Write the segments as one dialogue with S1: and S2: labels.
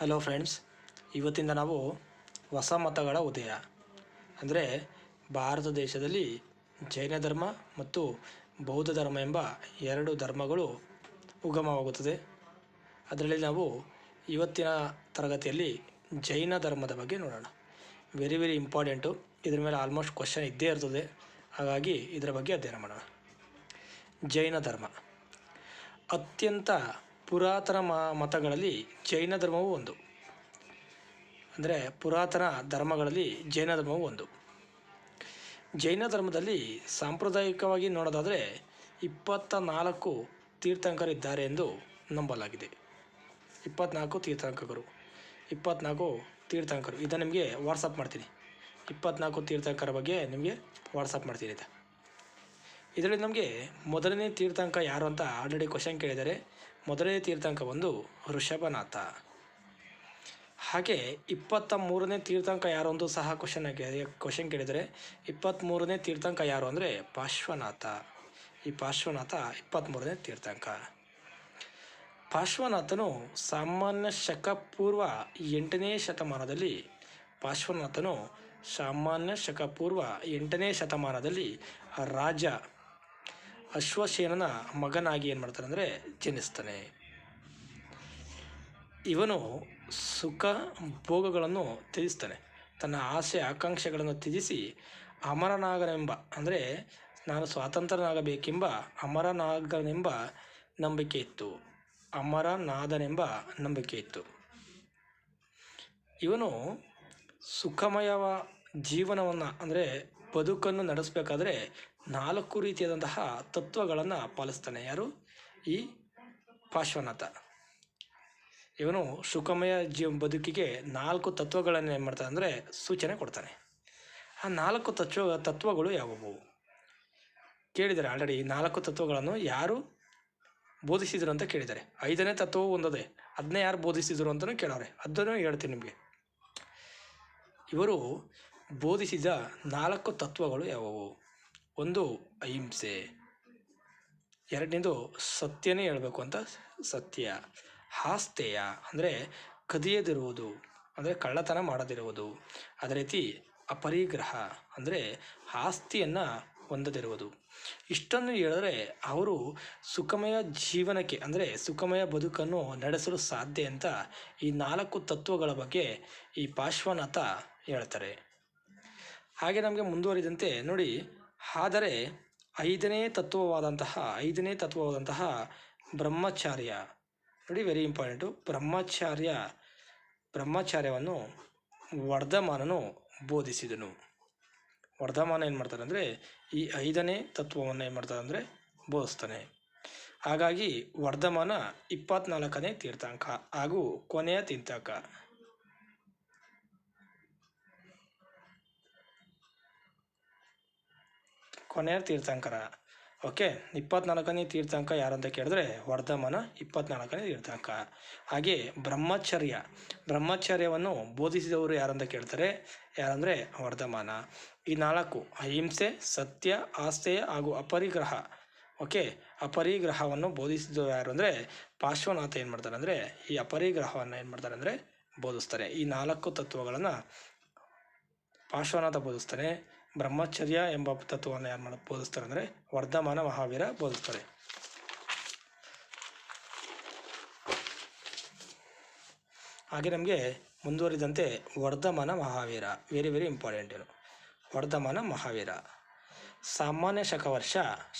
S1: Hello friends ಇವತ್ತಿಂದ ನಾವು ಹೊಸ ಮತಗಳ ಉದಯ. ಅಂದರೆ ಭಾರತ ದೇಶದಲ್ಲಿ ಜೈನ ಧರ್ಮ ಮತ್ತು ಬೌದ್ಧ ಧರ್ಮ ಎಂಬ ಎರಡು ಧರ್ಮಗಳು ಉಗಮವಾಗುತ್ತದೆ. ಅದರಲ್ಲಿ ನಾವು ಇವತ್ತಿನ ತರಗತಿಯಲ್ಲಿ ಜೈನ ಧರ್ಮದ ಬಗ್ಗೆ ನೋಡೋಣ. ವೆರಿ ವೆರಿ ಇಂಪಾರ್ಟೆಂಟು ಇದ್ರ ಮೇಲೆ ಆಲ್ಮೋಸ್ಟ್ ಕ್ವಶನ್ ಇದ್ದೇ ಇರ್ತದೆ. ಹಾಗಾಗಿ ಇದರ ಬಗ್ಗೆ ಅಧ್ಯಯನ ಮಾಡೋಣ. ಜೈನ ಧರ್ಮ. ಅತ್ಯಂತ ಪುರಾತನ ಮ ಮತಗಳಲ್ಲಿ ಜೈನ ಧರ್ಮವೂ ಒಂದು. ಅಂದರೆ ಪುರಾತನ ಧರ್ಮಗಳಲ್ಲಿ ಜೈನ ಧರ್ಮವೂ ಒಂದು. ಜೈನ ಧರ್ಮದಲ್ಲಿ ಸಾಂಪ್ರದಾಯಿಕವಾಗಿ ನೋಡೋದಾದರೆ ಇಪ್ಪತ್ತ ನಾಲ್ಕು ತೀರ್ಥಂಕರಿದ್ದಾರೆ ಎಂದು ನಂಬಲಾಗಿದೆ. ಇಪ್ಪತ್ನಾಲ್ಕು ತೀರ್ಥಂಕರು ಇಪ್ಪತ್ನಾಲ್ಕು ತೀರ್ಥಂಕರು. ಇದನ್ನು ನಿಮಗೆ ವಾಟ್ಸಪ್ ಮಾಡ್ತೀನಿ. ಇಪ್ಪತ್ನಾಲ್ಕು ತೀರ್ಥಂಕರ ಬಗ್ಗೆ ನಿಮಗೆ ವಾಟ್ಸಪ್ ಮಾಡ್ತೀನಿ ಇದು ಇದರಲ್ಲಿ ನಮಗೆ ಮೊದಲನೇ ತೀರ್ಥಂಕ ಯಾರು ಅಂತ ಆಲ್ರೆಡಿ ಕ್ವಶನ್ ಕೇಳಿದ್ದಾರೆ. ಮೊದಲನೇ ತೀರ್ಥಂಕ ಬಂದು ಋಷಭನಾಥ. ಹಾಗೆ ಇಪ್ಪತ್ತ ಮೂರನೇ ತೀರ್ಥಂಕ ಯಾರು ಅಂತ ಸಹ ಕ್ವಶನ್ ಕ್ವಶನ್ ಕೇಳಿದರೆ ಇಪ್ಪತ್ತ್ಮೂರನೇ ತೀರ್ಥಂಕ ಯಾರು ಅಂದರೆ ಪಾರ್ಶ್ವನಾಥ. ಈ ಪಾರ್ಶ್ವನಾಥ ಇಪ್ಪತ್ತ್ಮೂರನೇ ತೀರ್ಥಂಕ. ಪಾರ್ಶ್ವನಾಥನು ಸಾಮಾನ್ಯ ಶಕ ಪೂರ್ವ ಎಂಟನೇ ಶತಮಾನದಲ್ಲಿ, ಪಾರ್ಶ್ವನಾಥನು ಸಾಮಾನ್ಯ ಶಕ ಪೂರ್ವ ಎಂಟನೇ ಶತಮಾನದಲ್ಲಿ ರಾಜ ಅಶ್ವಸೇನನ ಮಗನಾಗಿ ಏನು ಮಾಡ್ತಾನೆ ಅಂದರೆ ಜನಿಸ್ತಾನೆ. ಇವನು ಸುಖ ಭೋಗಗಳನ್ನು ತ್ಯಜಿಸ್ತಾನೆ. ತನ್ನ ಆಸೆ, ಆಕಾಂಕ್ಷೆಗಳನ್ನು ತ್ಯಜಿಸಿ ಅಮರನಾಗನೆಂಬ, ಅಂದರೆ ನಾನು ಸ್ವಾತಂತ್ರ್ಯನಾಗಬೇಕೆಂಬ ಅಮರನಾಗನೆಂಬ ನಂಬಿಕೆ ಇತ್ತು. ಅಮರನಾದನೆಂಬ ನಂಬಿಕೆ ಇತ್ತು. ಇವನು ಸುಖಮಯವ ಜೀವನವನ್ನು, ಅಂದರೆ ಬದುಕನ್ನು ನಡೆಸಬೇಕಾದ್ರೆ ನಾಲ್ಕು ರೀತಿಯಾದಂತಹ ತತ್ವಗಳನ್ನು ಪಾಲಿಸ್ತಾನೆ. ಯಾರು? ಈ ಪಾರ್ಶ್ವನಾಥ ಇವನು ಸುಖಮಯ ಜೀವ ಬದುಕಿಗೆ ನಾಲ್ಕು ತತ್ವಗಳನ್ನು ಏನು ಮಾಡ್ತಾನೆ ಅಂದರೆ ಸೂಚನೆ ಕೊಡ್ತಾನೆ. ಆ ನಾಲ್ಕು ತತ್ವ, ತತ್ವಗಳು ಯಾವುವು? ಕೇಳಿದ್ದಾರೆ ಆಲ್ರೆಡಿ ಈ ನಾಲ್ಕು ತತ್ವಗಳನ್ನು ಯಾರು ಬೋಧಿಸಿದರು ಅಂತ ಕೇಳಿದ್ದಾರೆ. ಐದನೇ ತತ್ವವು ಒಂದದೇ. ಅದನ್ನೇ ಯಾರು ಬೋಧಿಸಿದರು ಅಂತಲೂ ಕೇಳೋರೆ. ಅದನ್ನು ಹೇಳ್ತೀನಿ ನಿಮಗೆ. ಇವರು ಬೋಧಿಸಿದ ನಾಲ್ಕು ತತ್ವಗಳು ಯಾವುವು? ಒಂದು, ಅಹಿಂಸೆ. ಎರಡನೇದು, ಸತ್ಯನೇ ಹೇಳಬೇಕು ಅಂತ ಸತ್ಯ. ಆಸ್ತೇಯ ಅಂದರೆ ಕದಿಯದಿರುವುದು, ಅಂದರೆ ಕಳ್ಳತನ ಮಾಡದಿರುವುದು. ಅದೇ ರೀತಿ, ಅಪರಿಗ್ರಹ, ಅಂದರೆ ಆಸ್ತಿಯನ್ನು ಹೊಂದದಿರುವುದು. ಇಷ್ಟನ್ನು ಹೇಳಿದ್ರೆ ಅವರು ಸುಖಮಯ ಜೀವನಕ್ಕೆ, ಅಂದರೆ ಸುಖಮಯ ಬದುಕನ್ನು ನಡೆಸಲು ಸಾಧ್ಯ ಅಂತ ಈ ನಾಲ್ಕು ತತ್ವಗಳ ಬಗ್ಗೆ ಈ ಪಾರ್ಶ್ವನಾಥ ಹೇಳ್ತಾರೆ. ಹಾಗೆ ನಮಗೆ ಮುಂದುವರಿದಂತೆ ನೋಡಿ ಆದರೆ ಐದನೇ ತತ್ವವಾದಂತಹ ಐದನೇ ತತ್ವವಾದಂತಹ ಬ್ರಹ್ಮಚಾರ್ಯ. ನೋಡಿ ವೆರಿ ಇಂಪಾರ್ಟೆಂಟು ಬ್ರಹ್ಮಚಾರ್ಯ, ಬ್ರಹ್ಮಚಾರ್ಯವನ್ನು ವರ್ಧಮಾನನು ಬೋಧಿಸಿದನು. ವರ್ಧಮಾನ ಏನು ಮಾಡ್ತಾನೆ ಅಂದರೆ, ಈ ಐದನೇ ತತ್ವವನ್ನು ಏನು ಮಾಡ್ತಾನೆ ಅಂದರೆ, ಬೋಧಿಸ್ತಾನೆ. ಹಾಗಾಗಿ, ವರ್ಧಮಾನ ಇಪ್ಪತ್ನಾಲ್ಕನೇ ತೀರ್ಥಾಂಕ ಹಾಗೂ ಕೊನೆಯ ತೀರ್ಥಾಂಕ. ಕೊನೆಯ ತೀರ್ಥಂಕರ. ಓಕೆ, ಇಪ್ಪತ್ನಾಲ್ಕನೇ ತೀರ್ಥಂಕ ಯಾರಂತ ಕೇಳಿದ್ರೆ ವರ್ಧಮಾನ ಇಪ್ಪತ್ನಾಲ್ಕನೇ ತೀರ್ಥಂಕ. ಹಾಗೆ ಬ್ರಹ್ಮಚರ್ಯ. ಬ್ರಹ್ಮಚರ್ಯವನ್ನು ಬೋಧಿಸಿದವರು ಯಾರಂತ ಕೇಳ್ತಾರೆ? ಯಾರಂದರೆ ವರ್ಧಮಾನ. ಈ ನಾಲ್ಕು, ಅಹಿಂಸೆ, ಸತ್ಯ ಆಸ್ತೆಯ ಹಾಗೂ ಅಪರಿಗ್ರಹ. ಓಕೆ, ಅಪರಿಗ್ರಹವನ್ನು ಬೋಧಿಸಿದವರು ಯಾರು ಅಂದರೆ ಪಾರ್ಶ್ವನಾಥ ಏನು ಮಾಡ್ತಾರೆ ಅಂದರೆ ಈ ಅಪರಿಗ್ರಹವನ್ನು ಏನು ಮಾಡ್ತಾರೆ ಅಂದರೆ ಬೋಧಿಸ್ತಾರೆ. ಈ ನಾಲ್ಕು ತತ್ವಗಳನ್ನು ಪಾರ್ಶ್ವನಾಥ ಬೋಧಿಸ್ತಾನೆ. ಬ್ರಹ್ಮಚರ್ಯ ಎಂಬ ತತ್ವವನ್ನು ಯಾರು ಮಾಡ, ಬೋಧಿಸ್ತಾರೆ ಅಂದರೆ ವರ್ಧಮಾನ ಮಹಾವೀರ ಬೋಧಿಸ್ತಾರೆ. ಹಾಗೆ ನಮಗೆ ಮುಂದುವರಿದಂತೆ Vardhamana Mahavira very very important ಏನು. ವರ್ಧಮಾನ ಮಹಾವೀರ. ಸಾಮಾನ್ಯ ಶಕವರ್ಷ,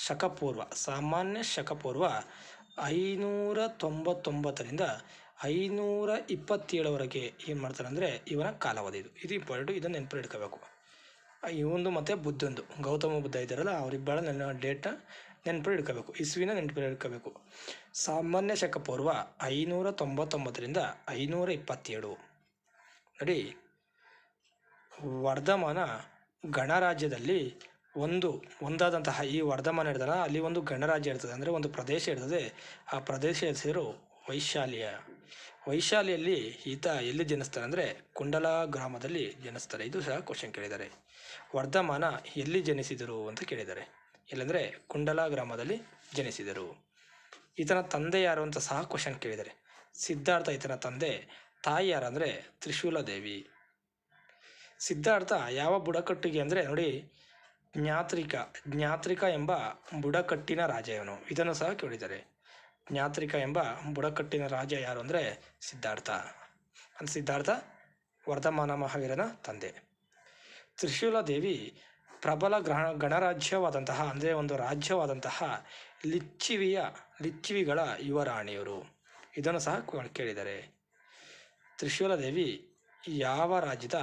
S1: ಶಕಪೂರ್ವ, ಸಾಮಾನ್ಯ ಶಕಪೂರ್ವ ಐನೂರ ತೊಂಬತ್ತೊಂಬತ್ತರಿಂದ ಐನೂರ ಇಪ್ಪತ್ತೇಳವರೆಗೆ ಏನು ಮಾಡ್ತಾರೆ ಅಂದರೆ ಇವನ ಕಾಲಾವಧಿ ಇದು. ಇದು ಇಂಪಾರ್ಟೆಂಟು ಇದನ್ನು ನೆನಪು ಇಟ್ಕೋಬೇಕು ಇವೊಂದು ಮತ್ತು ಬುದ್ಧಂದು. ಗೌತಮ ಬುದ್ಧ ಇದ್ದಾರಲ್ಲ, ಅವರಿಬ್ಬರ ನನ್ನ ಡೇಟ್ನ ನೆನಪು ಇಟ್ಕೋಬೇಕು ಇಸ್ವಿನ ನೆನಪು ಇಟ್ಕೋಬೇಕು ಸಾಮಾನ್ಯ ಶಕ ಪೂರ್ವ ಐನೂರ ತೊಂಬತ್ತೊಂಬತ್ತರಿಂದ ಐನೂರ ಇಪ್ಪತ್ತೇಳು ನೋಡಿ, ವರ್ಧಮಾನ ಗಣರಾಜ್ಯದಲ್ಲಿ ಒಂದು, ಒಂದಾದಂತಹ ಈ ವರ್ಧಮಾನ ಇರ್ತದಲ್ಲ ಅಲ್ಲಿ ಒಂದು ಗಣರಾಜ್ಯ ಇರ್ತದೆ, ಅಂದರೆ ಒಂದು ಪ್ರದೇಶ ಇರ್ತದೆ. ಆ ಪ್ರದೇಶ ಹೆಸರು ವೈಶಾಲಿಯ. ವೈಶಾಲಿಯಲ್ಲಿ ಈತ ಎಲ್ಲಿ ಜನಿಸ್ತಾರೆ ಅಂದರೆ ಕುಂಡಲ ಗ್ರಾಮದಲ್ಲಿ ಜನಿಸ್ತಾರೆ ಇದು ಸಹ ಕ್ವಶನ್ ಕೇಳಿದ್ದಾರೆ. ವರ್ಧಮಾನ ಎಲ್ಲಿ ಜನಿಸಿದರು ಅಂತ ಕೇಳಿದ್ದಾರೆ. ಎಲ್ಲಂದರೆ ಕುಂಡಲ ಗ್ರಾಮದಲ್ಲಿ ಜನಿಸಿದರು. ಈತನ ತಂದೆ ಯಾರು ಅಂತ ಸಹ ಕ್ವಶನ್ ಕೇಳಿದ್ದಾರೆ. ಸಿದ್ಧಾರ್ಥ ಈತನ ತಂದೆ, ತಾಯಿ ಯಾರಂದರೆ ತ್ರಿಶೂಲ ದೇವಿ. ಸಿದ್ಧಾರ್ಥ ಯಾವ ಬುಡಕಟ್ಟಿಗೆ ಅಂದರೆ ನೋಡಿ, ಜ್ಞಾತ್ರಿಕ ಜ್ಞಾತ್ರಿಕ ಎಂಬ ಬುಡಕಟ್ಟಿನ ರಾಜ ಇವನು. ಇದನ್ನು ಸಹ ಕೇಳಿದ್ದಾರೆ. ಜ್ಞಾತ್ರಿಕ ಎಂಬ ಬುಡಕಟ್ಟಿನ ರಾಜ ಯಾರು ಅಂದರೆ ಸಿದ್ಧಾರ್ಥ. ಸಿದ್ಧಾರ್ಥ, ವರ್ಧಮಾನ ಮಹಾವೀರನ ತಂದೆ. ತ್ರಿಶೂಲ ದೇವಿ ಪ್ರಬಲ ಗ್ರಹ, ಗಣರಾಜ್ಯವಾದಂತಹ, ಅಂದರೆ ಒಂದು ರಾಜ್ಯವಾದಂತಹ ಲಿಚ್ಚಿವಿಯ, ಲಿಚ್ಚಿವಿಗಳ ಯುವರಾಣಿಯವರು. ಇದನ್ನು ಸಹ ಕೇಳಿದ್ದಾರೆ ತ್ರಿಶೂಲ ದೇವಿ ಯಾವ ರಾಜ್ಯದ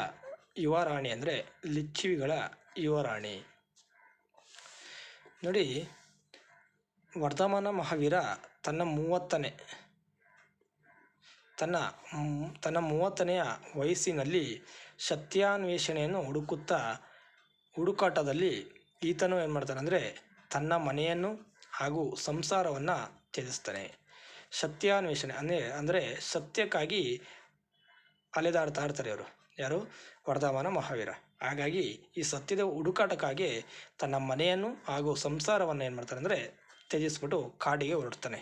S1: ಯುವರಾಣಿ ಅಂದರೆ ಲಿಚ್ಚಿವಿಗಳ ಯುವರಾಣಿ? ನೋಡಿ, ವರ್ಧಮಾನ ಮಹಾವೀರ ತನ್ನ ಮೂವತ್ತನೇ ತನ್ನ ತನ್ನ ಮೂವತ್ತನೆಯ ವಯಸ್ಸಿನಲ್ಲಿ ಸತ್ಯಾನ್ವೇಷಣೆಯನ್ನು ಹುಡುಕುತ್ತಾ ಹುಡುಕಾಟದಲ್ಲಿ ಈತನು ಏನು ಮಾಡ್ತಾನೆ ಅಂದರೆ ತನ್ನ ಮನೆಯನ್ನು ಹಾಗೂ ಸಂಸಾರವನ್ನು ತ್ಯಜಿಸ್ತಾನೆ. ಸತ್ಯಾನ್ವೇಷಣೆ ಅಂದರೆ ಅಂದರೆ ಸತ್ಯಕ್ಕಾಗಿ ಅಲೆದಾಡ್ತಾ ಇರ್ತಾರೆ ಇವರು. ಯಾರು? ವರ್ಧಮಾನ ಮಹಾವೀರ. ಹಾಗಾಗಿ ಈ ಸತ್ಯದ ಹುಡುಕಾಟಕ್ಕಾಗಿ ತನ್ನ ಮನೆಯನ್ನು ಹಾಗೂ ಸಂಸಾರವನ್ನು ಏನು ಮಾಡ್ತಾನೆ ಅಂದರೆ ತ್ಯಜಿಸ್ಬಿಟ್ಟು ಕಾಡಿಗೆ ಹೊರಡ್ತಾನೆ.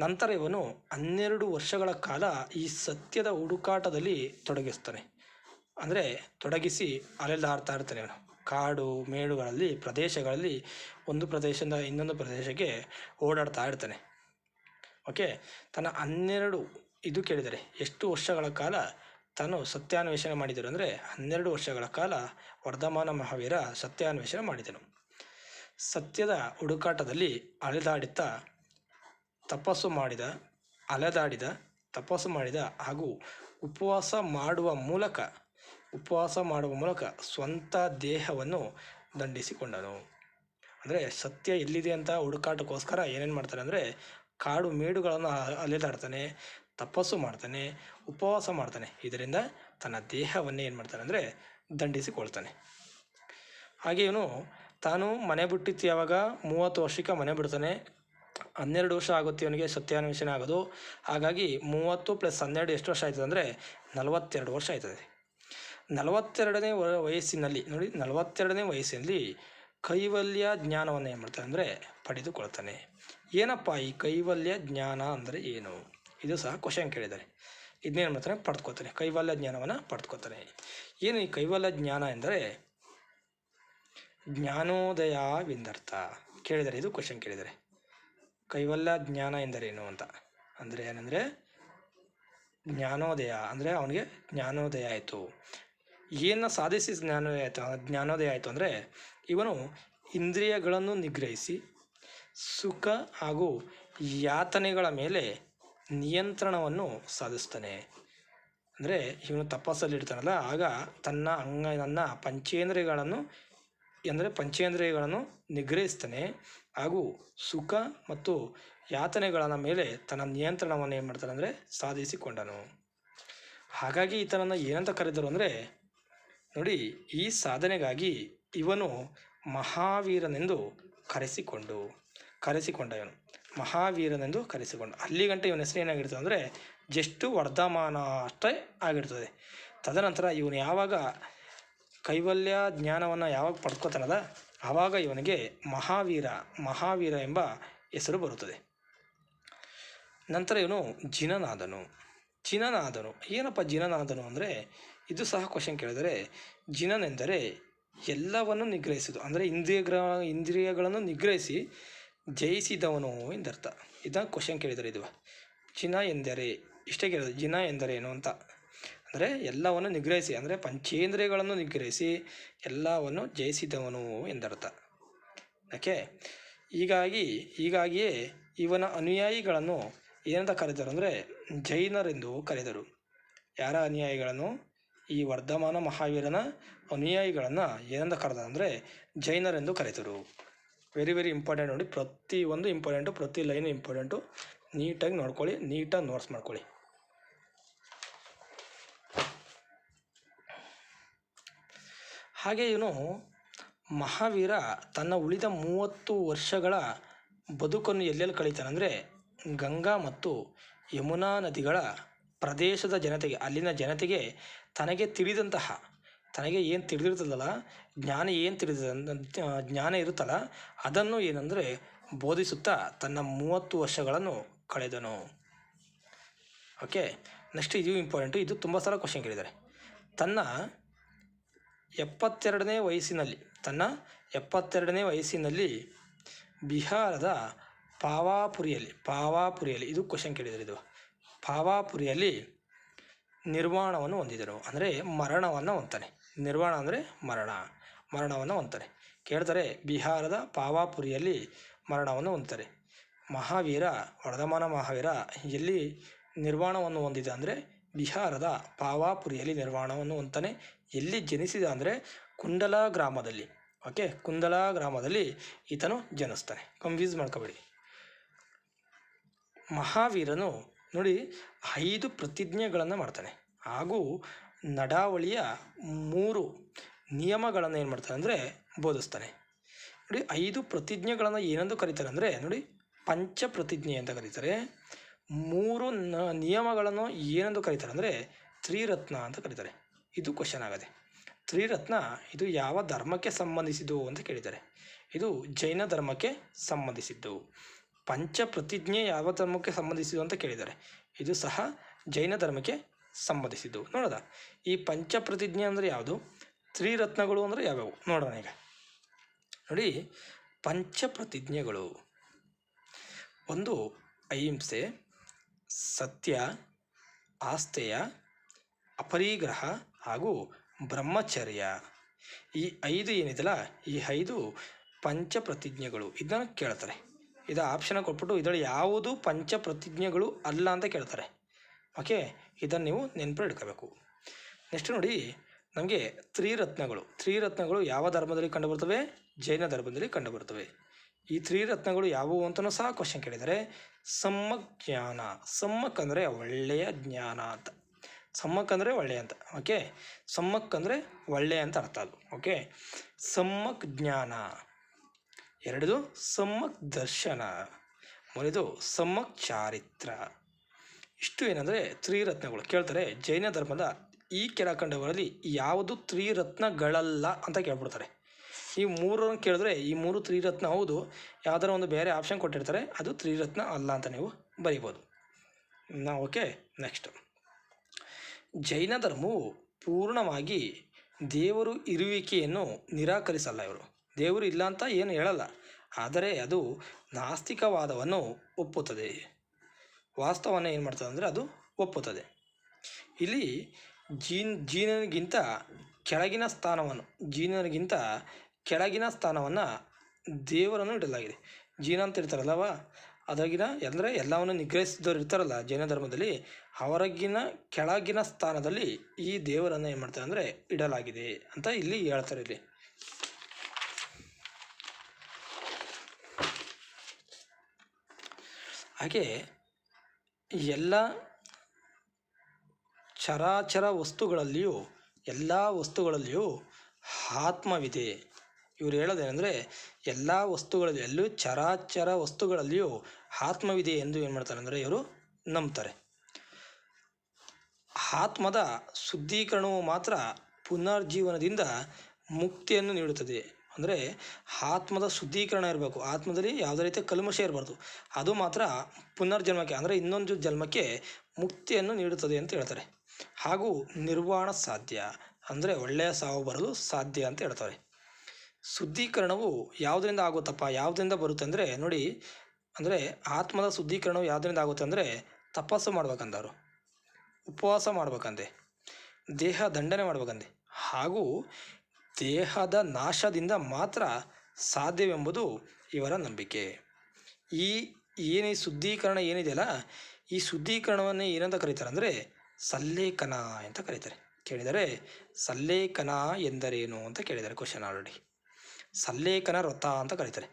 S1: ನಂತರ ಇವನು ಹನ್ನೆರಡು ವರ್ಷಗಳ ಕಾಲ ಈ ಸತ್ಯದ ಹುಡುಕಾಟದಲ್ಲಿ ತೊಡಗಿಸ್ತಾನೆ. ಅಂದರೆ ತೊಡಗಿಸಿ ಅಲೆದಾಡ್ತಾ ಇರ್ತಾನೆ ಇವನು ಕಾಡು, ಮೇಡುಗಳಲ್ಲಿ, ಪ್ರದೇಶಗಳಲ್ಲಿ, ಒಂದು ಪ್ರದೇಶದಿಂದ ಇನ್ನೊಂದು ಪ್ರದೇಶಕ್ಕೆ ಓಡಾಡ್ತಾ ಇರ್ತಾನೆ. ಓಕೆ? ತನ್ನ ಹನ್ನೆರಡು, ಇದು ಕೇಳಿದರೆ, ಎಷ್ಟು ವರ್ಷಗಳ ಕಾಲ ತಾನು ಸತ್ಯಾನ್ವೇಷಣೆ ಮಾಡಿದರು ಅಂದರೆ ಹನ್ನೆರಡು ವರ್ಷಗಳ ಕಾಲ ವರ್ಧಮಾನ ಮಹಾವೀರ ಸತ್ಯಾನ್ವೇಷಣೆ ಮಾಡಿದನು. ಸತ್ಯದ ಹುಡುಕಾಟದಲ್ಲಿ ಅಲೆದಾಡುತ್ತಾ ತಪಸ್ಸು ಮಾಡಿದ, ಅಲೆದಾಡಿದ, ತಪಸ್ಸು ಮಾಡಿದ ಹಾಗೂ ಉಪವಾಸ ಮಾಡುವ ಮೂಲಕ, ಉಪವಾಸ ಮಾಡುವ ಮೂಲಕ ಸ್ವಂತ ದೇಹವನ್ನು ದಂಡಿಸಿಕೊಂಡನು. ಅಂದರೆ ಸತ್ಯ ಎಲ್ಲಿದೆ ಅಂತ ಹುಡುಕಾಟಕ್ಕೋಸ್ಕರ ಏನೇನು ಮಾಡ್ತಾರೆ ಅಂದರೆ ಕಾಡು ಮೇಡುಗಳನ್ನು ಅಲೆದಾಡ್ತಾನೆ, ತಪಸ್ಸು ಮಾಡ್ತಾನೆ, ಉಪವಾಸ ಮಾಡ್ತಾನೆ. ಇದರಿಂದ ತನ್ನ ದೇಹವನ್ನೇ ಏನು ಮಾಡ್ತಾನೆ ಅಂದರೆ ದಂಡಿಸಿಕೊಳ್ತಾನೆ. ಹಾಗೆ ಇವನು ತಾನು ಮನೆ ಬಿಟ್ಟಿತ್ತು ಯಾವಾಗ? ಮೂವತ್ತು ವರ್ಷಕ್ಕೆ ಮನೆ ಬಿಡ್ತಾನೆ. ಹನ್ನೆರಡು ವರ್ಷ ಆಗುತ್ತೆ ಇವನಿಗೆ ಸತ್ಯಾನ್ವೇಷಣೆ ಆಗೋದು. ಹಾಗಾಗಿ ಮೂವತ್ತು ಪ್ಲಸ್ ಹನ್ನೆರಡು ಎಷ್ಟು ವರ್ಷ ಆಯ್ತದೆ ಅಂದರೆ ನಲವತ್ತೆರಡು ವರ್ಷ ಆಯ್ತದೆ. ನಲವತ್ತೆರಡನೇ ವಯಸ್ಸಿನಲ್ಲಿ, ನೋಡಿ, ನಲವತ್ತೆರಡನೇ ವಯಸ್ಸಿನಲ್ಲಿ ಕೈವಲ್ಯ ಜ್ಞಾನವನ್ನು ಏನು ಮಾಡ್ತಾನೆ ಅಂದರೆ ಪಡೆದುಕೊಳ್ತಾನೆ. ಏನಪ್ಪ ಈ ಕೈವಲ್ಯ ಜ್ಞಾನ ಅಂದರೆ ಏನು? ಇದು ಸಹ ಕ್ವಶನ್ ಕೇಳಿದ್ದಾರೆ. ಇದನ್ನೇನು ಮಾಡ್ತಾನೆ? ಪಡೆದುಕೊತಾನೆ ಕೈವಲ್ಯ ಜ್ಞಾನವನ್ನು ಪಡೆದುಕೊತಾನೆ ಏನು ಈ ಕೈವಲ್ಯ ಜ್ಞಾನ ಎಂದರೆ ಜ್ಞಾನೋದಯವೆಂದರ್ಥ ಕೇಳಿದರೆ ಇದು ಕ್ವಶನ್ ಕೇಳಿದ್ದಾರೆ. ಕೈವಲ್ಯ ಜ್ಞಾನ ಎಂದರೇನು ಅಂತ? ಅಂದರೆ ಏನಂದರೆ, ಜ್ಞಾನೋದಯ. ಅಂದರೆ ಅವನಿಗೆ ಜ್ಞಾನೋದಯ ಆಯಿತು. ಏನು ಸಾಧಿಸಿ ಜ್ಞಾನೋದಯ ಆಯಿತು ಜ್ಞಾನೋದಯ ಆಯಿತು ಅಂದರೆ, ಇವನು ಇಂದ್ರಿಯಗಳನ್ನು ನಿಗ್ರಹಿಸಿ, ಸುಖ ಹಾಗೂ ಯಾತನೆಗಳ ಮೇಲೆ ನಿಯಂತ್ರಣವನ್ನು ಸಾಧಿಸ್ತಾನೆ. ಅಂದರೆ ಇವನು ತಪಸ್ಸಲ್ಲಿ ಇಡ್ತಾನಲ್ಲ ಆಗ ತನ್ನ ಅಂಗ ನನ್ನ ಪಂಚೇಂದ್ರಿಯಗಳನ್ನು ಅಂದರೆ ಪಂಚೇಂದ್ರಿಯಗಳನ್ನು ನಿಗ್ರಹಿಸ್ತಾನೆ. ಹಾಗೂ ಸುಖ ಮತ್ತು ಯಾತನೆಗಳ ಮೇಲೆ ತನ್ನ ನಿಯಂತ್ರಣವನ್ನು ಏನು ಮಾಡ್ತಾನೆ ಅಂದರೆ ಸಾಧಿಸಿಕೊಂಡನು. ಹಾಗಾಗಿ ಈತನನ್ನು ಏನಂತ ಕರೆದರು ಅಂದರೆ, ನೋಡಿ, ಈ ಸಾಧನೆಗಾಗಿ ಇವನು ಮಹಾವೀರನೆಂದು ಕರೆಸಿಕೊಂಡು ಕರೆಸಿಕೊಂಡ ಇವನು ಮಹಾವೀರನೆಂದು ಕರೆಸಿಕೊಂಡ. ಅಲ್ಲಿಗಂಟ ಇವನ ಹೆಸರು ಏನಾಗಿರ್ತದೆ ಅಂದರೆ ಜಸ್ಟು ವರ್ಧಮಾನ ಅಷ್ಟೇ ಆಗಿರ್ತದೆ. ತದನಂತರ ಇವನು ಯಾವಾಗ ಕೈವಲ್ಯ ಜ್ಞಾನವನ್ನು ಯಾವಾಗ ಪಡ್ಕೋತಾನದ ಆವಾಗ ಇವನಿಗೆ ಮಹಾವೀರ ಮಹಾವೀರ ಎಂಬ ಹೆಸರು ಬರುತ್ತದೆ. ನಂತರ ಇವನು ಜಿನನಾದನು. ಜಿನನಾದನು. ಏನಪ್ಪ ಜಿನನಾದನು ಅಂದರೆ, ಇದು ಸಹ ಕ್ವಶನ್ ಕೇಳಿದರೆ, ಜಿನನೆಂದರೆ ಎಲ್ಲವನ್ನು ನಿಗ್ರಹಿಸಿದು ಅಂದರೆ ಇಂದ್ರಿಯಗ್ರ, ಇಂದ್ರಿಯಗಳನ್ನು ನಿಗ್ರಹಿಸಿ ಜಯಿಸಿದವನು ಎಂದರ್ಥ. ಇದನ್ನು ಕ್ವಶನ್ ಕೇಳಿದರೆ ಇದು. ಜಿನ ಎಂದರೆ, ಇಷ್ಟೇ ಕೇಳಿದ್ರು, ಜಿನ ಎಂದರೇನು ಅಂತ. ಅಂದರೆ ಎಲ್ಲವನ್ನು ನಿಗ್ರಹಿಸಿ, ಅಂದರೆ ಪಂಚೇಂದ್ರಿಯಗಳನ್ನು ನಿಗ್ರಹಿಸಿ ಎಲ್ಲವನ್ನು ಜಯಿಸಿದವನು ಎಂದರ್ಥ. ಓಕೆ? ಹೀಗಾಗಿ, ಹೀಗಾಗಿಯೇ ಇವನ ಅನುಯಾಯಿಗಳನ್ನು ಏನಂತ ಕರೆದರು ಅಂದರೆ ಜೈನರೆಂದು ಕರೆದರು. ಯಾರ ಅನುಯಾಯಿಗಳನ್ನು? ಈ ವರ್ಧಮಾನ ಮಹಾವೀರನ ಅನುಯಾಯಿಗಳನ್ನು ಏನಂತ ಕರೆದ ಅಂದರೆ ಜೈನರೆಂದು ಕರೆದರು ವೆರಿ ವೆರಿ ಇಂಪಾರ್ಟೆಂಟ್ ನೋಡಿ ಪ್ರತಿ ಒಂದು ಇಂಪಾರ್ಟೆಂಟು ಪ್ರತಿ ಲೈನು ಇಂಪಾರ್ಟೆಂಟು ನೀಟಾಗಿ ನೋಡ್ಕೊಳ್ಳಿ ನೀಟಾಗಿ ನೋಟ್ಸ್ ಮಾಡ್ಕೊಳ್ಳಿ. ಹಾಗೆ ಇವನು ಮಹಾವೀರ ತನ್ನ ಉಳಿದ ಮೂವತ್ತು ವರ್ಷಗಳ ಬದುಕನ್ನು ಎಲ್ಲೆಲ್ಲಿ ಕಳೀತಾನಂದರೆ ಗಂಗಾ ಮತ್ತು ಯಮುನಾ ನದಿಗಳ ಪ್ರದೇಶದ ಜನತೆಗೆ, ಅಲ್ಲಿನ ಜನತೆಗೆ ತನಗೆ ತಿಳಿದಂತಹ, ತನಗೆ ಏನು ತಿಳಿದಿರ್ತದಲ್ಲ, ಜ್ಞಾನ ಏನು ತಿಳಿದ ಜ್ಞಾನ ಇರುತ್ತಲ್ಲ, ಅದನ್ನು ಏನಂದರೆ ಬೋಧಿಸುತ್ತಾ ತನ್ನ ಮೂವತ್ತು ವರ್ಷಗಳನ್ನು ಕಳೆದನು. ಓಕೆ ನೆಕ್ಸ್ಟ್ ಇದು ಇಂಪಾರ್ಟೆಂಟು ಇದು ತುಂಬ ಸಲ ಕ್ವಶನ್ ಕೇಳಿದ್ದಾರೆ. ತನ್ನ ಎಪ್ಪತ್ತೆರಡನೇ ವಯಸ್ಸಿನಲ್ಲಿ, ತನ್ನ ಎಪ್ಪತ್ತೆರಡನೇ ವಯಸ್ಸಿನಲ್ಲಿ ಬಿಹಾರದ ಪಾವಾಪುರಿಯಲ್ಲಿ ಪಾವಾಪುರಿಯಲ್ಲಿ, ಇದು ಕ್ವಶನ್ ಕೇಳಿದರೆ ಇದು. ಪಾವಾಪುರಿಯಲ್ಲಿ ನಿರ್ವಾಣವನ್ನು ಹೊಂದಿದರು ಅಂದರೆ ಮರಣವನ್ನು ಹೊಂತಾನೆ ನಿರ್ವಾಣ ಅಂದರೆ ಮರಣ, ಮರಣವನ್ನು ಹೊಂತಾನೆ ಕೇಳ್ತಾರೆ ಬಿಹಾರದ ಪಾವಾಪುರಿಯಲ್ಲಿ ಮರಣವನ್ನು ಹೊಂದ್ತಾರೆ. ಮಹಾವೀರ, ವರ್ಧಮಾನ ಮಹಾವೀರ ಎಲ್ಲಿ ನಿರ್ವಾಣವನ್ನು ಹೊಂದಿದ ಅಂದರೆ ಬಿಹಾರದ ಪಾವಾಪುರಿಯಲ್ಲಿ ನಿರ್ವಾಣವನ್ನು ಹೊಂತಾನೆ ಎಲ್ಲಿ ಜನಿಸಿದ ಅಂದರೆ ಕುಂಡಲ ಗ್ರಾಮದಲ್ಲಿ. ಓಕೆ? ಕುಂದಲ ಗ್ರಾಮದಲ್ಲಿ ಈತನು ಜನಿಸ್ತಾನೆ. ಕನ್ಫ್ಯೂಸ್ ಮಾಡ್ಕೋಬೇಡಿ. ಮಹಾವೀರನು ನೋಡಿ ಐದು ಪ್ರತಿಜ್ಞೆಗಳನ್ನು ಮಾಡ್ತಾನೆ. ಹಾಗೂ ನಡಾವಳಿಯ ಮೂರು ನಿಯಮಗಳನ್ನು ಏನು ಮಾಡ್ತಾನೆ ಅಂದರೆ ಬೋಧಿಸ್ತಾನೆ. ನೋಡಿ ಐದು ಪ್ರತಿಜ್ಞೆಗಳನ್ನು ಏನೆಂದು ಕರೀತಾರೆ ಅಂದರೆ ನೋಡಿ ಪಂಚ ಪ್ರತಿಜ್ಞೆ ಅಂತ ಕರೀತಾರೆ. ಮೂರು ನಿಯಮಗಳನ್ನು ಏನೆಂದು ಕರೀತಾರೆ ಅಂದರೆ ತ್ರಿರತ್ನ ಅಂತ ಕರೀತಾರೆ. ಇದು ಕ್ವಶನ್ ಆಗದೆ. ತ್ರಿರತ್ನ ಇದು ಯಾವ ಧರ್ಮಕ್ಕೆ ಸಂಬಂಧಿಸಿದ್ದು ಅಂತ ಕೇಳಿದ್ದಾರೆ. ಇದು ಜೈನ ಧರ್ಮಕ್ಕೆ ಸಂಬಂಧಿಸಿದ್ದು. ಪಂಚ ಪ್ರತಿಜ್ಞೆ ಯಾವ ಧರ್ಮಕ್ಕೆ ಸಂಬಂಧಿಸಿದ್ದು ಅಂತ ಕೇಳಿದ್ದಾರೆ. ಇದು ಸಹ ಜೈನ ಧರ್ಮಕ್ಕೆ ಸಂಬಂಧಿಸಿದ್ದು. ನೋಡೋದ ಈ ಪಂಚ ಪ್ರತಿಜ್ಞೆ ಅಂದರೆ ಯಾವುದು? ತ್ರಿರತ್ನಗಳು ಅಂದರೆ ಯಾವ್ಯಾವು? ನೋಡೋಣ ಈಗ. ನೋಡಿ, ಪಂಚ ಪ್ರತಿಜ್ಞೆಗಳು. ಒಂದು, ಅಹಿಂಸೆ, ಸತ್ಯ ಆಸ್ತೆಯ ಅಪರಿಗ್ರಹ ಹಾಗೂ ಬ್ರಹ್ಮಚರ್ಯ. ಈ ಐದು ಏನಿದೆಯಲ್ಲ, ಈ ಐದು ಪಂಚ ಪ್ರತಿಜ್ಞೆಗಳು ಇದನ್ನ ಕೇಳ್ತಾರೆ. ಇದು ಆಪ್ಷನ್ ಕೊಟ್ಬಿಟ್ಟು ಇದರಲ್ಲಿ ಯಾವುದು ಪಂಚ ಪ್ರತಿಜ್ಞೆಗಳು ಅಲ್ಲ ಅಂತ ಕೇಳ್ತಾರೆ. ಓಕೆ ಇದನ್ನು ನೀವು ನೆನಪು ಇಟ್ಕೋಬೇಕು. ನೆಕ್ಸ್ಟ್ ನೋಡಿ, ನಮಗೆ ತ್ರಿರತ್ನಗಳು. ತ್ರಿರತ್ನಗಳು ಯಾವ ಧರ್ಮದಲ್ಲಿ ಕಂಡುಬರ್ತವೆ? ಜೈನ ಧರ್ಮದಲ್ಲಿ ಕಂಡುಬರ್ತವೆ. ಈ ತ್ರಿರತ್ನಗಳು ಯಾವುವು ಅಂತಲೂ ಸಹ ಕ್ವಶನ್ ಕೇಳಿದರೆ ಸಮ್ಮಕ್ ಜ್ಞಾನ ಸಮ್ಮಕ್ ಅಂದರೆ ಒಳ್ಳೆಯ ಜ್ಞಾನ ಅಂತ. ಸಮ್ಮಕ್ ಅಂದರೆ ಒಳ್ಳೆಯ ಅಂತ ಓಕೆ ಸಮ್ಮಕ್ ಅಂದರೆ ಒಳ್ಳೆಯ ಅಂತ ಅರ್ಥ ಅದು ಓಕೆ ಸಮ್ಮಕ್ ಜ್ಞಾನ, ಎರಡದು ಸಮ್ಮಕ್ ದರ್ಶನ ಮೂರನೇದು ಸಮ್ಮಕ್ ಚಾರಿತ್ರ. ಇಷ್ಟು ಏನಂದರೆ ತ್ರಿರತ್ನಗಳು, ಕೇಳ್ತಾರೆ ಜೈನ ಧರ್ಮದ ಈ ಕೆಳಕಂಡವರಲ್ಲಿ ಯಾವುದು ತ್ರಿರತ್ನಗಳಲ್ಲ ಅಂತ ಕೇಳ್ಬಿಡ್ತಾರೆ. ಈ ಮೂರನ್ನು ಕೇಳಿದ್ರೆ ಈ ಮೂರು ತ್ರಿರತ್ನ ಹೌದು, ಯಾವ್ದಾರ ಒಂದು ಬೇರೆ ಆಪ್ಷನ್ ಕೊಟ್ಟಿರ್ತಾರೆ, ಅದು ತ್ರಿರತ್ನ ಅಲ್ಲ ಅಂತ ನೀವು ಬರಿಬೋದು. ನಾ ಓಕೆ ನೆಕ್ಸ್ಟ್ ಜೈನ ಧರ್ಮವು ಪೂರ್ಣವಾಗಿ ದೇವರು ಇರುವಿಕೆಯನ್ನು ನಿರಾಕರಿಸಲ್ಲ ಇವರು. ದೇವರು ಇಲ್ಲ ಅಂತ ಏನು ಹೇಳಲ್ಲ. ಆದರೆ ಅದು ನಾಸ್ತಿಕವಾದವನ್ನು ಒಪ್ಪುತ್ತದೆ. ವಾಸ್ತವವನ್ನು ಏನು ಮಾಡ್ತದೆ ಅಂದರೆ ಅದು ಒಪ್ಪುತ್ತದೆ. ಇಲ್ಲಿ ಜೀನ್, ಜೀನನಿಗಿಂತ ಕೆಳಗಿನ ಸ್ಥಾನವನ್ನು, ಜೀನನಿಗಿಂತ ಕೆಳಗಿನ ಸ್ಥಾನವನ್ನು ದೇವರನ್ನು ಇಡಲಾಗಿದೆ. ಜೀನ ಅಂತ ಇರ್ತಾರಲ್ಲವ ಅದಾಗಿನ ಅಂದರೆ ಎಲ್ಲವನ್ನು ನಿಗ್ರಹಿಸಿದವರು ಇರ್ತಾರಲ್ಲ ಜೈನ ಧರ್ಮದಲ್ಲಿ, ಅವರಗಿನ ಕೆಳಗಿನ ಸ್ಥಾನದಲ್ಲಿ ಈ ದೇವರನ್ನು ಏನು ಮಾಡ್ತಾರೆ ಅಂದರೆ ಇಡಲಾಗಿದೆ ಅಂತ ಇಲ್ಲಿ ಹೇಳ್ತಾರೆ ಇಲ್ಲಿ. ಹಾಗೆ ಎಲ್ಲ ಚರಾಚರ ವಸ್ತುಗಳಲ್ಲಿಯೂ, ಎಲ್ಲ ವಸ್ತುಗಳಲ್ಲಿಯೂ ಆತ್ಮವಿದೆ. ಇವರು ಹೇಳೋದೇನೆಂದರೆ ಎಲ್ಲ ವಸ್ತುಗಳಲ್ಲಿ, ಎಲ್ಲೂ ಚರಾಚರ ವಸ್ತುಗಳಲ್ಲಿಯೂ ಆತ್ಮವಿದೆ ಎಂದು ಏನು ಮಾಡ್ತಾರೆ ಅಂದರೆ ಇವರು ನಂಬ್ತಾರೆ. ಆತ್ಮದ ಶುದ್ಧೀಕರಣವು ಮಾತ್ರ ಪುನರ್ಜೀವನದಿಂದ ಮುಕ್ತಿಯನ್ನು ನೀಡುತ್ತದೆ. ಅಂದರೆ ಆತ್ಮದ ಶುದ್ಧೀಕರಣ ಇರಬೇಕು. ಆತ್ಮದಲ್ಲಿ ಯಾವುದೇ ರೀತಿಯ ಕಲ್ಮಶ ಇರಬಾರ್ದು. ಅದು ಮಾತ್ರ ಪುನರ್ಜನ್ಮಕ್ಕೆ, ಅಂದರೆ ಇನ್ನೊಂದು ಜನ್ಮಕ್ಕೆ ಮುಕ್ತಿಯನ್ನು ನೀಡುತ್ತದೆ ಅಂತ ಹೇಳ್ತಾರೆ. ಹಾಗೂ ನಿರ್ವಾಣ ಸಾಧ್ಯ. ಅಂದರೆ ಒಳ್ಳೆಯ ಸಾವು ಬರಲು ಸಾಧ್ಯ ಅಂತ ಹೇಳ್ತಾರೆ. ಶುದ್ಧೀಕರಣವು ಯಾವುದರಿಂದ ಆಗುತ್ತಪ್ಪ? ಯಾವುದರಿಂದ ಬರುತ್ತೆ ಅಂದರೆ, ನೋಡಿ, ಅಂದರೆ ಆತ್ಮದ ಶುದ್ಧೀಕರಣವು ಯಾವುದರಿಂದ ಆಗುತ್ತೆ ಅಂದರೆ, ತಪಸ್ಸು ಮಾಡ್ಬೇಕಂದವರು. ಉಪವಾಸ ಮಾಡ್ಬೇಕಂದೆ. ದೇಹ ದಂಡನೆ ಮಾಡ್ಬೇಕಂದೆ. ಹಾಗೂ ದೇಹದ ನಾಶದಿಂದ ಮಾತ್ರ ಸಾಧ್ಯವೆಂಬುದು ಇವರ ನಂಬಿಕೆ. ಈ, ಏನೇ ಶುದ್ಧೀಕರಣ ಏನಿದೆಯಲ್ಲ, ಈ ಶುದ್ಧೀಕರಣವನ್ನೇ ಏನಂತ ಕರೀತಾರೆ ಅಂದರೆ ಸಲ್ಲೇಖನ ಅಂತ ಕರೀತಾರೆ. ಕೇಳಿದರೆ ಸಲ್ಲೇಖನ ಎಂದರೇನು ಅಂತ ಕೇಳಿದ್ದಾರೆ ಕ್ವಶನ್ ಆಲ್ರೆಡಿ ಸಲ್ಲೇಖನ ವ್ರತ ಅಂತ ಕರೀತಾರೆ.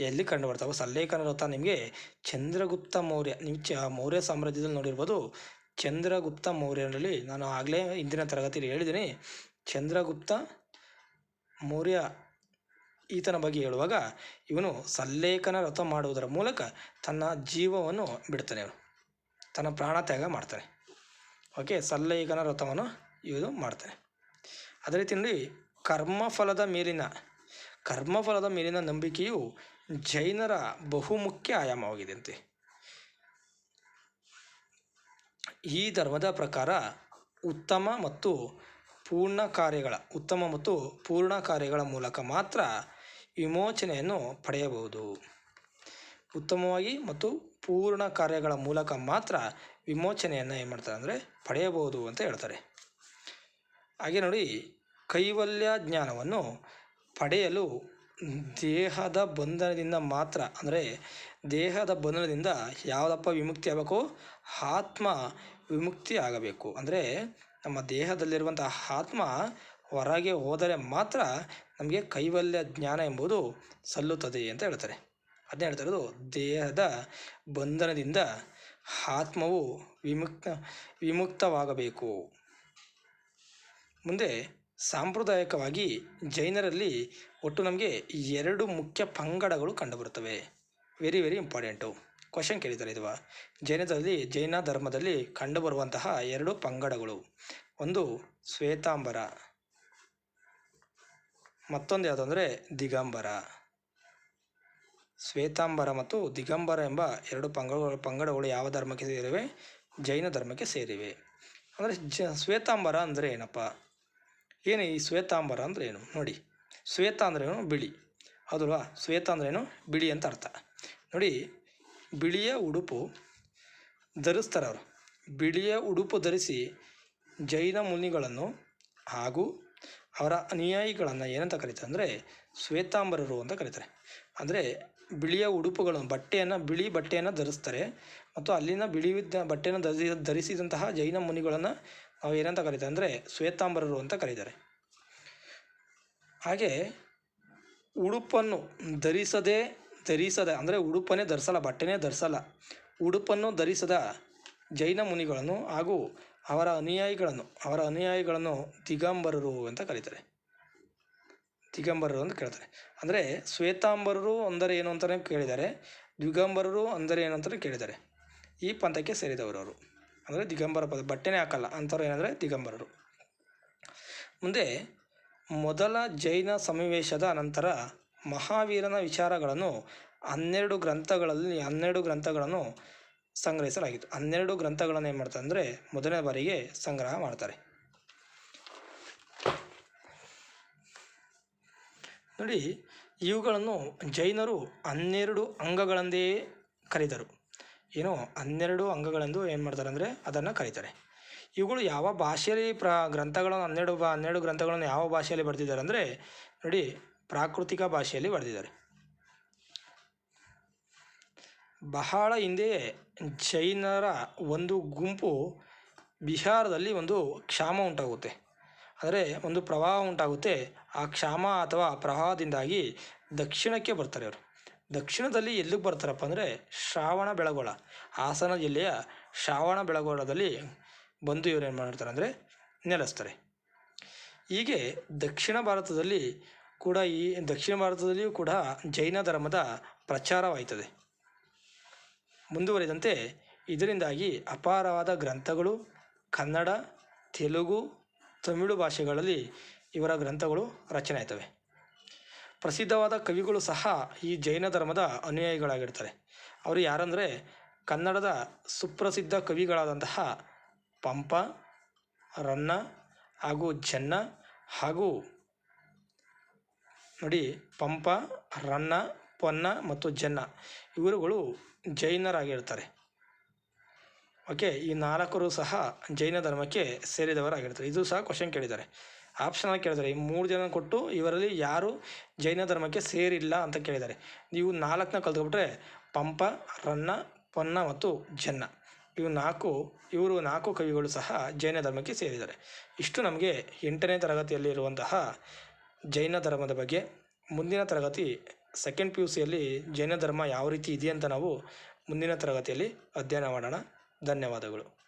S1: ಎಲ್ಲಿ ಕಂಡು ಬರ್ತಾವೆ ಸಲ್ಲೇಖನ ವ್ರತ ನಿಮಗೆ ಚಂದ್ರಗುಪ್ತ ಮೌರ್ಯ ನಿಮ್ಮ ಚ, ಮೌರ್ಯ ಸಾಮ್ರಾಜ್ಯದಲ್ಲಿ ನೋಡಿರ್ಬೋದು. ಚಂದ್ರಗುಪ್ತ ಮೌರ್ಯನಲ್ಲಿ ನಾನು ಆಗಲೇ ಇಂದಿನ ತರಗತಿಯಲ್ಲಿ ಹೇಳಿದ್ದೀನಿ. ಚಂದ್ರಗುಪ್ತ ಮೌರ್ಯ ಈತನ ಬಗ್ಗೆ ಹೇಳುವಾಗ ಇವನು ಸಲ್ಲೇಖನ ವ್ರತ ಮಾಡುವುದರ ಮೂಲಕ ತನ್ನ ಜೀವವನ್ನು ಬಿಡ್ತಾನೆ ಇವನು. ತನ್ನ ಪ್ರಾಣ ತ್ಯಾಗ ಮಾಡ್ತಾನೆ. ಓಕೆ, ಸಲ್ಲೇಖನ ವ್ರತವನ್ನು ಇವನು ಮಾಡ್ತಾನೆ. ಅದೇ ರೀತಿಯಲ್ಲಿ ಕರ್ಮಫಲದ ಮೇಲಿನ ಕರ್ಮಫಲದ ಮೇಲಿನ ನಂಬಿಕೆಯು ಜೈನರ ಬಹುಮುಖ್ಯ ಆಯಾಮವಾಗಿದೆ ಅಂತೆ ಈ ಧರ್ಮದ ಪ್ರಕಾರ ಉತ್ತಮ ಮತ್ತು ಪೂರ್ಣ ಕಾರ್ಯಗಳ, ಉತ್ತಮ ಮತ್ತು ಪೂರ್ಣ ಕಾರ್ಯಗಳ ಮೂಲಕ ಮಾತ್ರ ವಿಮೋಚನೆಯನ್ನು ಪಡೆಯಬಹುದು. ಉತ್ತಮವಾಗಿ ಮತ್ತು ಪೂರ್ಣ ಕಾರ್ಯಗಳ ಮೂಲಕ ಮಾತ್ರ ವಿಮೋಚನೆಯನ್ನು ಏನು ಮಾಡ್ತಾರೆ ಅಂದರೆ ಪಡೆಯಬಹುದು ಅಂತ ಹೇಳ್ತಾರೆ. ಹಾಗೆ ನೋಡಿ ಕೈವಲ್ಯ ಜ್ಞಾನವನ್ನು ಪಡೆಯಲು ದೇಹದ ಬಂಧನದಿಂದ ಮಾತ್ರ, ಅಂದರೆ ದೇಹದ ಬಂಧನದಿಂದ ಯಾವುದಪ್ಪ ವಿಮುಕ್ತಿ ಆಗಬೇಕು? ಆತ್ಮ ವಿಮುಕ್ತಿ ಆಗಬೇಕು. ಅಂದರೆ ನಮ್ಮ ದೇಹದಲ್ಲಿರುವಂತಹ ಆತ್ಮ ಹೊರಗೆ ಹೋದರೆ ಮಾತ್ರ ನಮಗೆ ಕೈವಲ್ಯ ಜ್ಞಾನ ಎಂಬುದು ಸಲ್ಲುತ್ತದೆ ಅಂತ ಹೇಳ್ತಾರೆ. ಅದನ್ನ ಹೇಳ್ತಾ ಇರೋದು, ದೇಹದ ಬಂಧನದಿಂದ ಆತ್ಮವು ವಿಮುಕ್ತ, ವಿಮುಕ್ತವಾಗಬೇಕು. ಮುಂದೆ ಸಾಂಪ್ರದಾಯಿಕವಾಗಿ ಜೈನರಲ್ಲಿ ಒಟ್ಟು ನಮಗೆ ಎರಡು ಮುಖ್ಯ ಪಂಗಡಗಳು ಕಂಡುಬರುತ್ತವೆ. ವೆರಿ ವೆರಿ ಇಂಪಾರ್ಟೆಂಟು ಕ್ವಶನ್ ಕೇಳಿದ್ದಾರೆ ಇದು ಜೈನದಲ್ಲಿ, ಜೈನ ಧರ್ಮದಲ್ಲಿ ಕಂಡುಬರುವಂತಹ ಎರಡು ಪಂಗಡಗಳು. ಒಂದು ಶ್ವೇತಾಂಬರ, ಮತ್ತೊಂದು ಯಾವುದು ಅಂದರೆ ದಿಗಂಬರ. ಶ್ವೇತಾಂಬರ ಮತ್ತು ದಿಗಂಬರ ಎಂಬ ಎರಡು ಪಂಗಡಗಳು ಪಂಗಡಗಳು ಯಾವ ಧರ್ಮಕ್ಕೆ ಸೇರಿವೆ? ಜೈನ ಧರ್ಮಕ್ಕೆ ಸೇರಿವೆ. ಅಂದರೆ ಜ, ಶ್ವೇತಾಂಬರ ಅಂದರೆ ಏನಪ್ಪ? ಏನು ಈ ಶ್ವೇತಾಂಬರ ಅಂದರೆ ಏನು? ನೋಡಿ, ಶ್ವೇತ ಏನು? ಬಿಳಿ. ಹೌದಲ್ವಾ ಶ್ವೇತ ಏನು? ಬಿಳಿ ಅಂತ ಅರ್ಥ. ನೋಡಿ, ಬಿಳಿಯ ಉಡುಪು ಧರಿಸ್ತಾರೆ ಅವರು. ಬಿಳಿಯ ಉಡುಪು ಧರಿಸಿ ಜೈನ ಮುನಿಗಳನ್ನು ಹಾಗೂ ಅವರ ಅನುಯಾಯಿಗಳನ್ನು ಏನಂತ ಕರೀತಾರೆ ಅಂದರೆ ಶ್ವೇತಾಂಬರರು ಅಂತ ಕರೀತಾರೆ. ಅಂದರೆ ಬಿಳಿಯ ಉಡುಪುಗಳನ್ನು, ಬಟ್ಟೆಯನ್ನು, ಬಿಳಿ ಬಟ್ಟೆಯನ್ನು ಧರಿಸ್ತಾರೆ. ಮತ್ತು ಅಲ್ಲಿನ ಬಿಳಿ ಬಟ್ಟೆಯನ್ನು ಧರಿಸಿ, ಧರಿಸಿದಂತಹ ಜೈನ ಮುನಿಗಳನ್ನು ನಾವು ಏನಂತ ಕರೀತಾರೆ. ಅಂದರೆ ಶ್ವೇತಾಂಬರರು ಅಂತ ಕರೀತಾರೆ. ಹಾಗೆ ಉಡುಪನ್ನು ಧರಿಸದೆ, ಧರಿಸದ, ಅಂದರೆ ಉಡುಪನ್ನೇ ಧರಿಸಲ್ಲ, ಬಟ್ಟೆನೇ ಧರಿಸಲ್ಲ. ಉಡುಪನ್ನು ಧರಿಸದ ಜೈನ ಮುನಿಗಳನ್ನು ಹಾಗೂ ಅವರ ಅನುಯಾಯಿಗಳನ್ನು ಅವರ ಅನುಯಾಯಿಗಳನ್ನು ದಿಗಂಬರರು ಅಂತ ಕರೀತಾರೆ. ದಿಗಂಬರರು ಅಂತ ಕೇಳ್ತಾರೆ. ಅಂದರೆ ಶ್ವೇತಾಂಬರರು ಅಂದರೆ ಏನು ಅಂತಲೇ ಕೇಳಿದ್ದಾರೆ ದಿಗಂಬರರು ಅಂದರೆ ಏನು ಅಂತಲೇ ಕೇಳಿದ್ದಾರೆ ಈ ಪಂಥಕ್ಕೆ ಸೇರಿದವರು ಅವರು. ಅಂದರೆ ದಿಗಂಬರ ಪದ, ಬಟ್ಟೆನೇ ಹಾಕಲ್ಲ, ಅಂಥವ್ರು ಏನಂದರೆ ದಿಗಂಬರರು. ಮುಂದೆ, ಮೊದಲ ಜೈನ ಸಮಾವೇಶದ ನಂತರ ಮಹಾವೀರನ ವಿಚಾರಗಳನ್ನು ಹನ್ನೆರಡು ಗ್ರಂಥಗಳಲ್ಲಿ, ಹನ್ನೆರಡು ಗ್ರಂಥಗಳನ್ನು ಸಂಗ್ರಹಿಸಲಾಗಿತ್ತು. ಹನ್ನೆರಡು ಗ್ರಂಥಗಳನ್ನು ಏನು ಮಾಡ್ತಾರೆ ಅಂದರೆ ಮೊದಲನೇ ಬಾರಿಗೆ ಸಂಗ್ರಹ ಮಾಡ್ತಾರೆ. ನೋಡಿ, ಇವುಗಳನ್ನು ಜೈನರು ಹನ್ನೆರಡು ಅಂಗಗಳೆಂದೇ ಕರೀತಾರೆ ಏನು ಹನ್ನೆರಡು ಅಂಗಗಳೆಂದು ಏನು ಮಾಡ್ತಾರೆ ಅಂದರೆ ಅದನ್ನು ಕರೀತಾರೆ. ಇವುಗಳು ಯಾವ ಭಾಷೆಯಲ್ಲಿ ಪ್ರ ಗ್ರಂಥಗಳನ್ನು ಹನ್ನೆರಡು ಬ ಹನ್ನೆರಡು ಗ್ರಂಥಗಳನ್ನು ಯಾವ ಭಾಷೆಯಲ್ಲಿ ಬರೆದಿದ್ದಾರೆ ಅಂದರೆ ನೋಡಿ ಪ್ರಾಕೃತಿಕ ಭಾಷೆಯಲ್ಲಿ ಬರೆದಿದ್ದಾರೆ. ಬಹಳ ಹಿಂದೆಯೇ ಜೈನರ ಒಂದು ಗುಂಪು ಬಿಹಾರದಲ್ಲಿ ಒಂದು ಕ್ಷಾಮ ಉಂಟಾಗುತ್ತೆ. ಅಂದರೆ ಒಂದು ಪ್ರವಾಹ ಉಂಟಾಗುತ್ತೆ. ಆ ಕ್ಷಾಮ ಅಥವಾ ಪ್ರವಾಹದಿಂದಾಗಿ ದಕ್ಷಿಣಕ್ಕೆ ಬರ್ತಾರೆ ಅವರು. ದಕ್ಷಿಣದಲ್ಲಿ ಎಲ್ಲಿಗೆ ಬರ್ತಾರಪ್ಪ ಅಂದರೆ ಶ್ರಾವಣ ಬೆಳಗೊಳ. ಹಾಸನ ಜಿಲ್ಲೆಯ ಶ್ರಾವಣ ಬೆಳಗೊಳದಲ್ಲಿ ಬಂದು ಇವರು ಏನು ಮಾಡ್ತಾರೆ ಅಂದರೆ ನೆಲೆಸ್ತಾರೆ. ಹೀಗೆ ದಕ್ಷಿಣ ಭಾರತದಲ್ಲಿ ಕೂಡ ಈ ದಕ್ಷಿಣ ಭಾರತದಲ್ಲಿಯೂ ಕೂಡ ಜೈನ ಧರ್ಮದ ಪ್ರಚಾರವಾಯ್ತದೆ. ಮುಂದುವರಿದಂತೆ ಇದರಿಂದಾಗಿ ಅಪಾರವಾದ ಗ್ರಂಥಗಳು, ಕನ್ನಡ, ತೆಲುಗು, ತಮಿಳು ಭಾಷೆಗಳಲ್ಲಿ ಇವರ ಗ್ರಂಥಗಳು ರಚನೆ ಆಯ್ತವೆ. ಪ್ರಸಿದ್ಧವಾದ ಕವಿಗಳು ಸಹ ಈ ಜೈನ ಧರ್ಮದ ಅನುಯಾಯಿಗಳಾಗಿರ್ತಾರೆ. ಅವರು ಯಾರಂದರೆ ಕನ್ನಡದ ಸುಪ್ರಸಿದ್ಧ ಕವಿಗಳಾದಂತಹ ಪಂಪ, ರನ್ನ ಹಾಗೂ ಜನ್ನ ಹಾಗೂ ನೋಡಿ ಪಂಪ, ರನ್ನ, ಪೊನ್ನ ಮತ್ತು ಜನ್ನ ಇವರುಗಳು ಜೈನರಾಗಿರ್ತಾರೆ. ಓಕೆ, ಈ ನಾಲ್ಕರು ಸಹ ಜೈನ ಧರ್ಮಕ್ಕೆ ಸೇರಿದವರಾಗಿರ್ತಾರೆ. ಇದು ಸಹ ಕ್ವಶನ್ ಕೇಳಿದ್ದಾರೆ. ಆಪ್ಷನ್ ಕೇಳಿದ್ದಾರೆ ಈ ಮೂರು ಜನ ಕೊಟ್ಟು ಇವರಲ್ಲಿ ಯಾರು ಜೈನ ಧರ್ಮಕ್ಕೆ ಸೇರಿಲ್ಲ ಅಂತ ಕೇಳಿದ್ದಾರೆ ನೀವು ನಾಲ್ಕನ್ನ ಕಲ್ತ್ಕೊಬಿಟ್ರೆ ಪಂಪ, ರನ್ನ, ಪೊನ್ನ ಮತ್ತು ಜನ್ನ. ಇವು ನಾಲ್ಕು, ಇವರು ನಾಲ್ಕು ಕವಿಗಳು ಸಹ ಜೈನ ಧರ್ಮಕ್ಕೆ ಸೇರಿದ್ದಾರೆ. ಇಷ್ಟು ನಮಗೆ ಎಂಟನೇ ತರಗತಿಯಲ್ಲಿ ಇರುವಂತಹ ಜೈನ ಧರ್ಮದ ಬಗ್ಗೆ. ಮುಂದಿನ ತರಗತಿ ಸೆಕೆಂಡ್ ಪಿ ಯು ಸಿಯಲ್ಲಿ ಜೈನ ಧರ್ಮ ಯಾವ ರೀತಿ ಇದೆ ಅಂತ ನಾವು ಮುಂದಿನ ತರಗತಿಯಲ್ಲಿ ಅಧ್ಯಯನ ಮಾಡೋಣ. ಧನ್ಯವಾದಗಳು.